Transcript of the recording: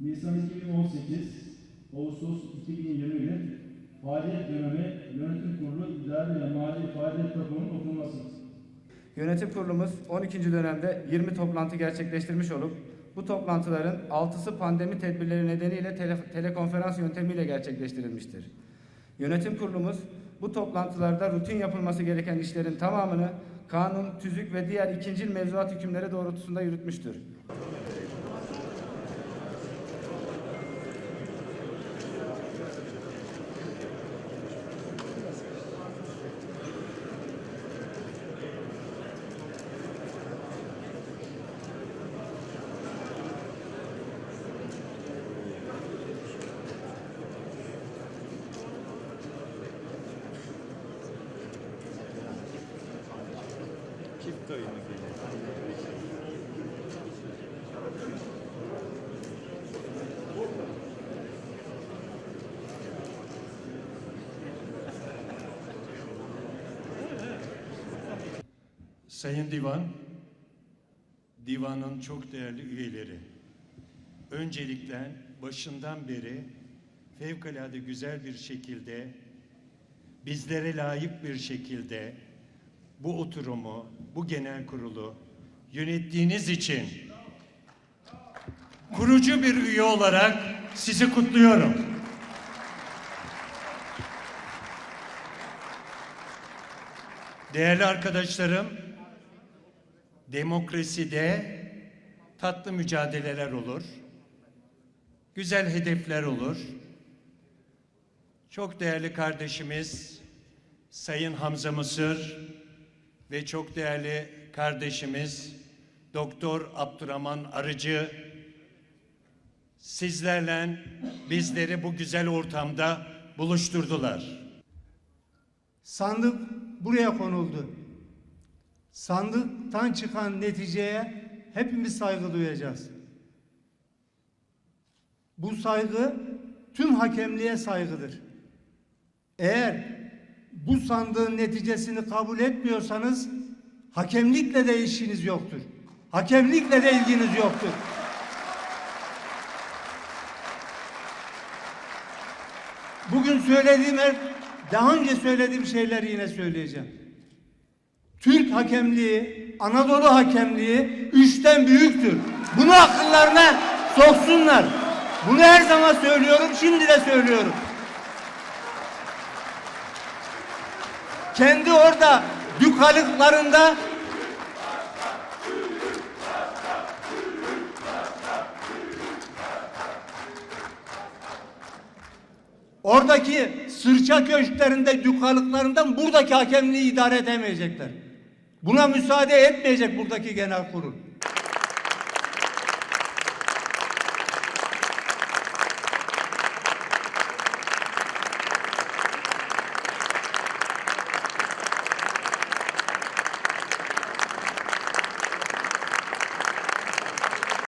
Nisan 2018, Ağustos 2021 faaliyet dönemi yönetim kurulu idari ve mali faaliyet raporunun okunması. Yönetim kurulumuz 12. dönemde 20 toplantı gerçekleştirmiş olup bu toplantıların 6'sı pandemi tedbirleri nedeniyle tele- telekonferans yöntemiyle gerçekleştirilmiştir. Yönetim kurulumuz bu toplantılarda rutin yapılması gereken işlerin tamamını kanun, tüzük ve diğer ikincil mevzuat hükümleri doğrultusunda yürütmüştür. Sayın Divan, Divanın çok değerli üyeleri, öncelikle başından beri fevkalade güzel bir şekilde, bizlere layık bir şekilde bu oturumu, bu genel kurulu yönettiğiniz için kurucu bir üye olarak sizi kutluyorum. Değerli arkadaşlarım, demokraside tatlı mücadeleler olur. Güzel hedefler olur. Çok değerli kardeşimiz Sayın Hamza Mısır ve çok değerli kardeşimiz Doktor Abdurrahman Arıcı sizlerle bizleri bu güzel ortamda buluşturdular. Sandık buraya konuldu. Sandıktan çıkan neticeye hepimiz saygı duyacağız. Bu saygı tüm hakemliğe saygıdır. Eğer bu sandığın neticesini kabul etmiyorsanız hakemlikle de işiniz yoktur. Hakemlikle de ilginiz yoktur. Bugün söylediğim her, daha önce söylediğim şeyleri yine söyleyeceğim. Türk hakemliği, Anadolu hakemliği üçten büyüktür. Bunu akıllarına soksunlar. Bunu her zaman söylüyorum, şimdi de söylüyorum. Kendi orada dükalıklarında Oradaki sırça köşklerinde, dükalıklarından buradaki hakemliği idare edemeyecekler. Buna müsaade etmeyecek buradaki genel kurul.